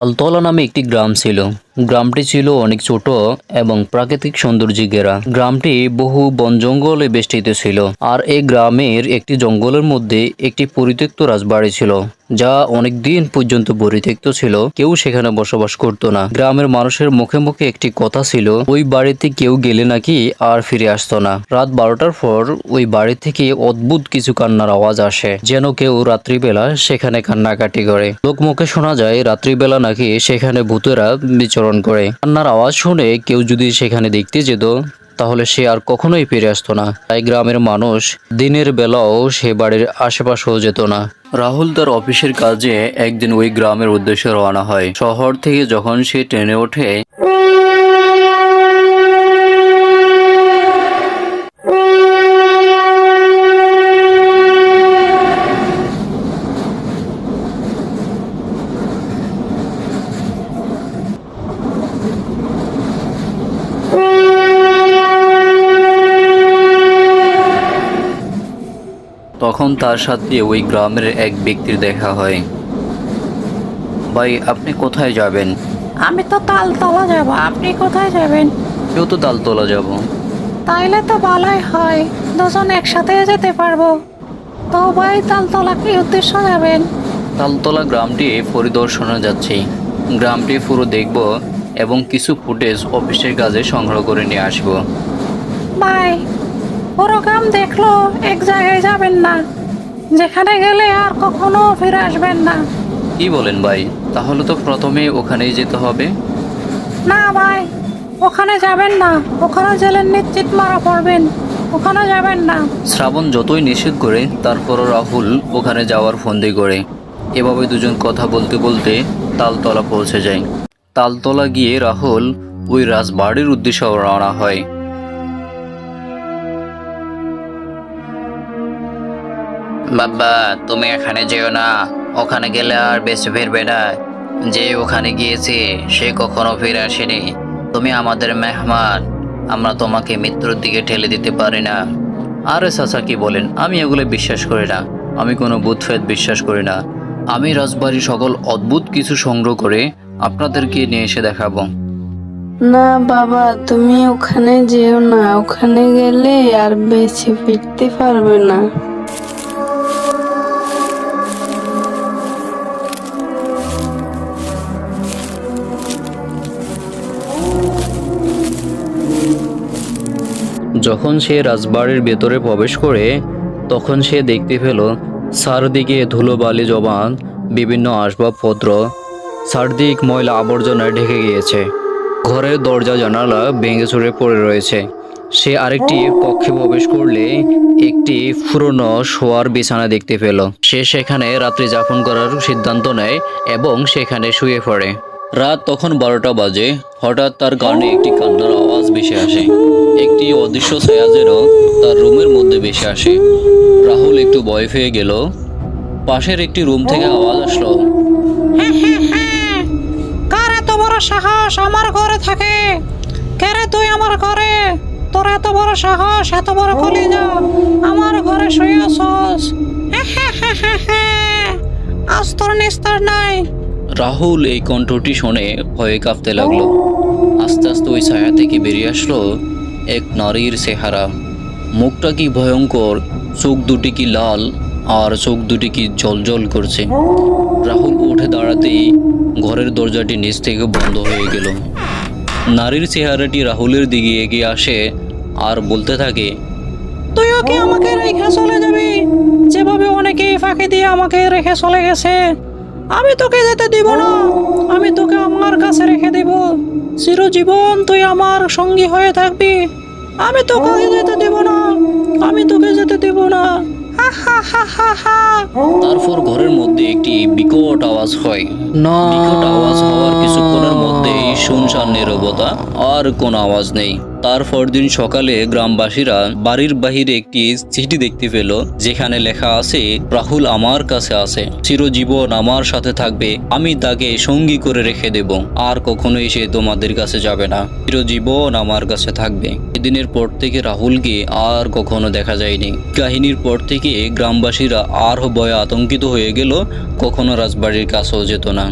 তালতলা নামে একটি গ্রাম ছিল। গ্রামটি ছিল অনেক ছোট এবং প্রাকৃতিক সৌন্দর্যে ঘেরা। গ্রামটি বহু বন জঙ্গলে বেষ্টিত ছিল আর এই গ্রামের একটি জঙ্গলের মধ্যে একটি পরিত্যক্ত রাজবাড়ি ছিল, যা অনেক দিন পর্যন্ত পরিত্যক্ত ছিল। কেউ সেখানে বসবাস করতো না। গ্রামের মানুষের মুখে মুখে একটি কথা ছিল, ওই বাড়িতে কেউ গেলে নাকি আর ফিরে আসতো না। রাত বারোটার পর ওই বাড়ি থেকে অদ্ভুত কিছু কান্নার আওয়াজ আসে, যেন কেউ রাত্রিবেলা সেখানে কান্নাকাটি করে। লোকমুখে শোনা যায়, রাত্রিবেলা নাকি সেখানে ভূতেরা বিচরণ করে। কান্নার আওয়াজ শুনে কেউ যদি সেখানে দেখতে যেত, তাহলে সে আর কখনোই ফিরে আসতো না। তাই গ্রামের মানুষ দিনের বেলাও সে বাড়ির আশেপাশেও যেত না। রাহুল তার অফিসের কাজে একদিন ওই গ্রামের উদ্দেশ্যে রওনা হয়। শহর থেকে যখন সে ট্রেনে ওঠে তখন তার সাথে ওই গ্রামের এক ব্যক্তির দেখা হয়। ভাই আপনি কোথায় যাবেন? আমি তো তালতলা যাব। আপনি কোথায় যাবেন? কেউ তো তালতলা যাব। তাইলে তো ভালোই হয়। দুজন একসাথে যেতে পারব। তো ভাই তালতলা কি উদ্দেশ্য যাবেন? তালতলা গ্রামটি পরিদর্শনে যাচ্ছি। গ্রামটি পুরো দেখব এবং কিছু ফুটেজ অফিসের কাজে সংগ্রহ করে নিয়ে আসব। ভাই পুরো গ্রাম দেখল এক জায়গায় যাবেন না যেখানে গেলে আর কখনো ফিরে আসবেন না। কি বলেন ভাই? তাহলে তো প্রথমে ওখানেই যেতে হবে। না ভাই ওখানে যাবেন না। ওখানে গেলে নিশ্চিত মারা পড়বেন। ওখানে যাবেন না। শ্রাবণ যতই নিষেধ করে তারপরও রাহুল ওখানে যাওয়ার ফন্দি করে। এভাবে দুজন কথা বলতে বলতে তালতলা পৌঁছে যায়। তালতলা গিয়ে রাহুল ওই রাজবাড়ির উদ্দেশ্যে রওনা হয়। বাবা, তুমি এখানে যেও না। ওখানে গেলে আর বেঁচে ফিরবে না। যে ওখানে গিয়েছে, সে কখনো ফিরে আসেনি। তুমি আমাদের মেহমান। আমরা তোমাকে মৃত্যুর দিকে ঠেলে দিতে পারি না। আরে চাচা, কি বলেন? আমি এগুলো বিশ্বাস করি না। আমি কোনো বুধফেদ বিশ্বাস করি না। আমি রাজবাড়ির সকল অদ্ভুত কিছু সংগ্রহ করে আপনাদেরকে নিয়ে এসে দেখাবো। না বাবা, তুমি ওখানে যেও না। ওখানে গেলে আর বেঁচে ফিরতে পারবে না। যখন সে রাজবাড়ির ভেতরে প্রবেশ করে, তখন সে দেখতে পেল চারদিকে ধুলোবালি জবান, বিভিন্ন আসবাবপত্র, চারদিক ময়লা আবর্জনায় ঢেকে গিয়েছে। ঘরের দরজা জানালা ভেঙে চুরে পড়ে রয়েছে। সে আরেকটি কক্ষে প্রবেশ করলে একটি পুরনো শোয়ার বিছানা দেখতে পেল। সে সেখানে রাত্রি যাপন করার সিদ্ধান্ত নেয় এবং সেখানে শুয়ে পড়ে। রাত তখন বারোটা বাজে। হঠাৎ তার কানে একটি কান্নার আওয়াজ ভেসে আসে। একটি অদৃশ্য ছায়া যেন তার রুমের মধ্যে বেশি আসে। রাহুল একটু ভয় পেয়ে গেল। পাশের একটি রুম থেকে আওয়াজ আসলো। কার এত বড় সাহস আমার ঘরে থাকে? কে রে তুই আমার ঘরে? তোর এত বড় সাহস এত বড় কলিজা। আমার ঘরে শুয়ে আসস আজ তোর নিস্তার নাই। রাহুল এই কণ্ঠটি শুনে ভয়ে কাঁপতে লাগল। আস্তে আস্তে ওই ছায়া থেকে বেরিয়ে আসলো। এক নারীর চেহারা। মুখটা কি ভয়ঙ্কর, চোখ দুটি কি লাল, আর চোখ দুটি কি জলজল করছে? রাহুল উঠে দাঁড়াতেই ঘরের দরজাটি নিচ থেকে বন্ধ হয়ে গেল। নারীর চেহারাটি রাহুলের দিকে এগিয়ে আসে আর বলতে থাকে তুইও কি আমাকে রেখে চলে যাবি। যেভাবে অনেকে ফাঁকি দিয়ে আমাকে রেখে চলে গেছে আমি তোকে যেতে দিব না। আমি তোকে আমার কাছে রেখে দেব। চিরজীবন তুই আমার সঙ্গী হয়ে থাকবি। আমি তোকে যেতে দেব না। আমি তোকে যেতে দেব না। তারপর ঘরের মধ্যে একটি বিকট আওয়াজ হয়। না। বিকট আওয়াজ হওয়ার কিছুক্ষণের মধ্যেই শুনশান নীরবতা আর কোনো আওয়াজ নেই। তারপর দিন সকালে গ্রামবাসীরা বাড়ির বাহিরে একটি চিঠি দেখতে পেল, যেখানে লেখা আছে, রাহুল আমার কাছে আছে, চিরজীবন আমার সাথে থাকবে, আমি তাকে সঙ্গী করে রেখে দেব, আর কখনোই সে তোমাদের কাছে যাবে না, চিরজীবন আমার কাছে থাকবে। এদিনের পর থেকে রাহুলকে আর কখনো দেখা যায়নি। কাহিনীর পর থেকে গ্রামবাসীরা আর ভয়ে আতঙ্কিত হয়ে গেল, কখনো রাজবাড়ির কাছেও যেত না।